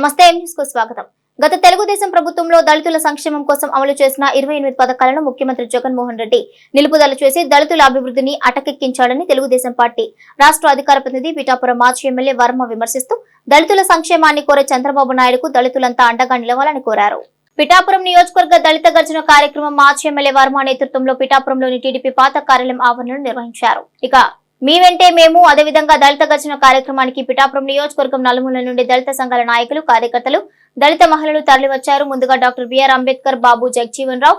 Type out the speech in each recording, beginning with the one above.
నమస్తే న్యూస్కు స్వాగతం. గత తెలుగుదేశం ప్రభుత్వంలో దళితుల సంక్షేమం కోసం అమలు చేసిన ఇరవై ఎనిమిది పథకాలను ముఖ్యమంత్రి జగన్మోహన్ రెడ్డి నిలుపుదల చేసి దళితుల అభివృద్ధిని అటకెక్కించాడని తెలుగుదేశం పార్టీ రాష్ట్ర అధికార ప్రతినిధి పిఠాపురం మాజీ ఎమ్మెల్యే వర్మ విమర్శిస్తూ దళితుల సంక్షేమాన్ని కోరే చంద్రబాబు నాయుడుకు దళితులంతా అండగా నిలవాలని కోరారు. పిఠాపురం నియోజకవర్గ దళిత గర్జన కార్యక్రమం మాజీ ఎమ్మెల్యే వర్మ నేతృత్వంలో పిఠాపురంలోని టీడీపీ పాత కార్యాలయం ఆవరణలో నిర్వహించారు. ఇక మీ వెంటే మేము అదేవిధంగా దళిత గర్జన కార్యక్రమానికి పిఠాపురం నియోజకవర్గం నలుమూల నుండి దళిత సంఘాల నాయకులు కార్యకర్తలు దళిత మహిళలు తరలివచ్చారు. ముందుగా doctor B R Ambedkar Babu Jagjivan Rao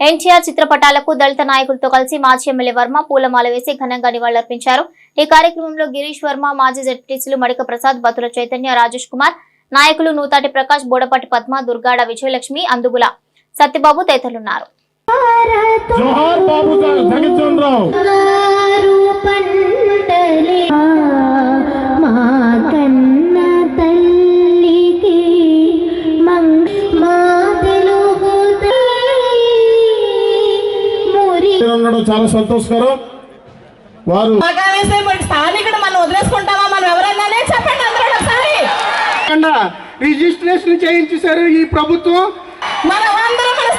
NTR చిత్రపటాలకు దళిత నాయకులతో కలిసి మాజీ ఎమ్మెల్యే వర్మ పూలమాల వేసి ఘనంగా నివాళులర్పించారు. ఈ కార్యక్రమంలో గిరీష్ వర్మ మాజీ జడ్పీటీసీలు మడిక ప్రసాద్ బతుల చైతన్య రాజేష్ కుమార్ నాయకులు నూతాటి ప్రకాష్ బోడపాటి పద్మ దుర్గాడ విజయలక్ష్మి అందుగుల సత్యబాబు తదితరులున్నారు. పంటలే. మా కన్న తల్లికి చాలా సంతోషకరం. వారు స్థానికుడు మనం వదిలేసుకుంటామా మనం ఎవరన్నానే చెప్పండి అందరూ ఒకసారి. రిజిస్ట్రేషన్ చేయించేశారు ఈ ప్రభుత్వం. మనం అందరం మన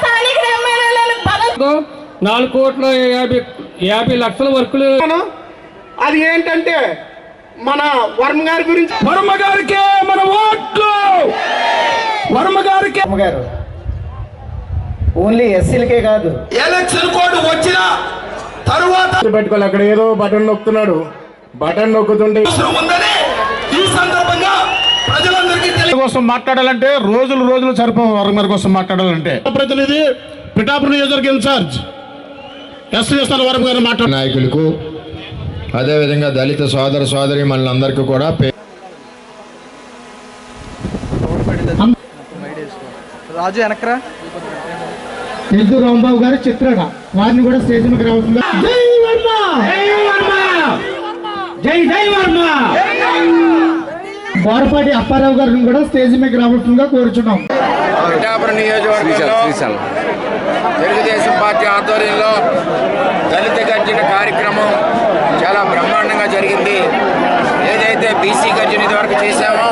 పదవి నాలుగు కోట్ల యాభై యాభై లక్షల వర్కులు. అది ఏంటంటే మన వర్మ గారి గురించి వర్మ గారికే మన ఓట్లు. వర్మ గారికే. గారు ఓన్లీ ఎస్సీలకే కాదు. ఎలక్షన్ కోడ్ వచ్చిన తరువాత పెట్టుకోవాలి అక్కడ ఏదో బటన్ నొక్కుతున్నాడు. బటన్ నొక్కుతుంటే ఉందని ఈ సందర్భంగా ప్రజలందరికీ కోసం మాట్లాడాలంటే రోజులు రోజులు సరిపోవు వర్మ గారి కోసం మాట్లాడాలంటే. ప్రతినిధి పిఠాపురం నియోజకవర్గ ఇన్ఛార్జ్ ఎస్ చేస్తున్న వర్మ గారు మాట్లాడు నాయకులకు అదేవిధంగా దళిత సోదర సోదరి మనందరికీ కూడా పే- రాజు వెనకరా? ఎద్దు రాంబాబు గారు చిత్రడ వారిని కూడా స్టేజ్ మీద రావాల్సిందిగా జై వర్మ! జై వర్మ! జై జై వర్మ! బోరపాటి అప్పారావు గారిని కూడా స్టేజ్ మీద రావాల్సిందిగా కోరుచున్నాం. పిఠాపురం నియోజకవర్గంలో తెలుగుదేశం పార్టీ ఆధ్వర్యంలో దళిత గర్జన కార్యక్రమం చాలా బ్రహ్మాండంగా జరిగింది. ఏదైతే బీసీ గర్జన ఇదివరకు చేశామో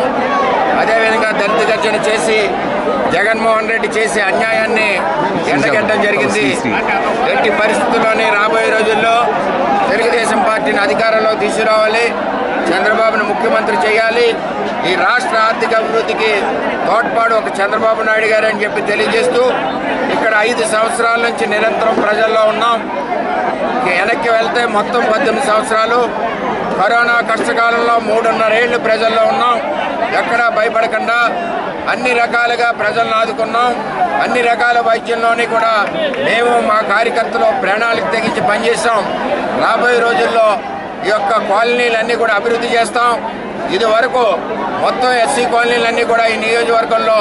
అదేవిధంగా దళిత గర్జన చేసి జగన్మోహన్ రెడ్డి చేసే అన్యాయాన్ని ఎండగట్టడం జరిగింది. ఎట్టి పరిస్థితుల్లోనే రాబోయే రోజుల్లో తెలుగుదేశం పార్టీని అధికారంలో తీసుకురావాలి. చంద్రబాబును ముఖ్యమంత్రి చేయాలి. ఈ రాష్ట్ర ఆర్థిక అభివృద్ధికి తోడ్పాటు ఒక చంద్రబాబు నాయుడు గారు అని చెప్పి తెలియజేస్తూ ఇక్కడ ఐదు సంవత్సరాల నుంచి నిరంతరం ప్రజల్లో ఉన్నాం. వెనక్కి వెళ్తే మొత్తం పద్దెనిమిది సంవత్సరాలు. కరోనా కష్టకాలంలో మూడున్నరేళ్ళు ప్రజల్లో ఉన్నాం. ఎక్కడా భయపడకుండా అన్ని రకాలుగా ప్రజలను ఆదుకున్నాం. అన్ని రకాల వైద్యంలోని కూడా మేము మా కార్యకర్తలు ప్రణాళిక తెగించి పనిచేసాం రాబోయే రోజుల్లో ఈ యొక్క కాలనీలన్నీ కూడా అభివృద్ధి చేస్తాం. ఇది వరకు మొత్తం ఎస్సీ కాలనీలన్నీ కూడా ఈ నియోజకవర్గంలో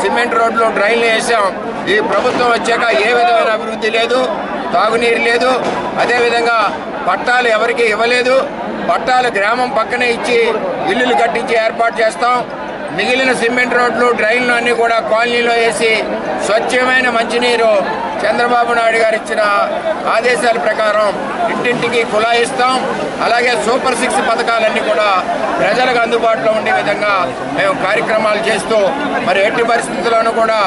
సిమెంట్ రోడ్లు డ్రైన్లు వేసాం. ఈ ప్రభుత్వం వచ్చాక ఏ విధమైన అభివృద్ధి లేదు తాగునీరు లేదు. అదేవిధంగా పట్టాలు ఎవరికి ఇవ్వలేదు. పట్టాలు గ్రామం పక్కనే ఇచ్చి ఇల్లులు కట్టించి ఏర్పాటు చేస్తాం. మిగిలిన సిమెంట్ రోడ్లు డ్రైన్లు అన్నీ కూడా కాలనీలో వేసి స్వచ్ఛమైన మంచినీరు చంద్రబాబు నాయుడు గారు ఇచ్చిన ఆదేశాల ప్రకారం ఇంటింటికి కులాయిస్తాం అలాగే సూపర్ సిక్స్ పథకాలన్నీ కూడా ప్రజలకు అందుబాటులో ఉండే విధంగా మేము కార్యక్రమాలు చేస్తూ మరి ఎట్టి పరిస్థితుల్లోనూ కూడా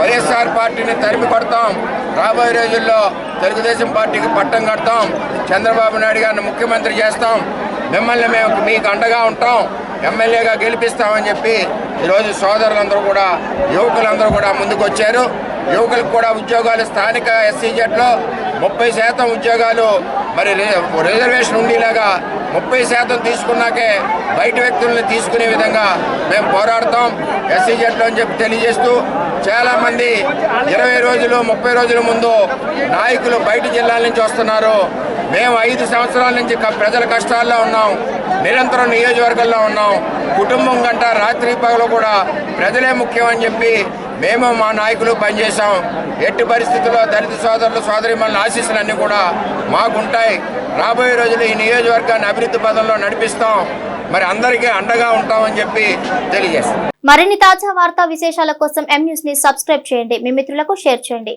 వైఎస్ఆర్ పార్టీని తరిమి కొడతాం. రాబోయే రోజుల్లో తెలుగుదేశం పార్టీకి పట్టం కడతాం. చంద్రబాబు నాయుడు గారిని ముఖ్యమంత్రి చేస్తాం. మిమ్మల్ని మేము మీకు అండగా ఉంటాం. ఎమ్మెల్యేగా గెలిపిస్తామని చెప్పి ఈరోజు సోదరులందరూ కూడా యువకులందరూ కూడా ముందుకు వచ్చారు యువకులకు కూడా ఉద్యోగాలు స్థానిక ఎస్సీజెట్లో ముప్పై శాతం ఉద్యోగాలు మరి రి- రిజర్వేషన్ ఉండేలాగా ముప్పై శాతం తీసుకున్నాకే బయట వ్యక్తులను తీసుకునే విధంగా మేము పోరాడతాం. ఎస్సీజెడ్లో అని చెప్పి తెలియజేస్తూ చాలామంది ఇరవై రోజులు ముప్పై రోజుల ముందు నాయకులు బయట జిల్లాల నుంచి వస్తున్నారు. మేము ఐదు సంవత్సరాల నుంచి ప్రజల కష్టాల్లో ఉన్నాం. నిరంతరం నియోజకవర్గంలో ఉన్నాం. కుటుంబం గంట రాత్రి పగలు కూడా ప్రజలే ముఖ్యం అని చెప్పి మేము మా నాయకులు పనిచేశాం. ఎట్టి పరిస్థితుల్లో దళిత సోదరులు సోదరిమల్ని ఆశీస్సులన్నీ కూడా మాకుంటాయి. రాబోయే రోజులు ఈ నియోజకవర్గాన్ని అభివృద్ధి పదంలో నడిపిస్తాం. మరి అందరికీ అండగా ఉంటామని చెప్పి తెలియజేస్తాం. మరిన్ని తాజా వార్తా విశేషాల కోసం ఎం న్యూస్ని సబ్స్క్రైబ్ చేయండి. మీ మిత్రులకు షేర్ చేయండి.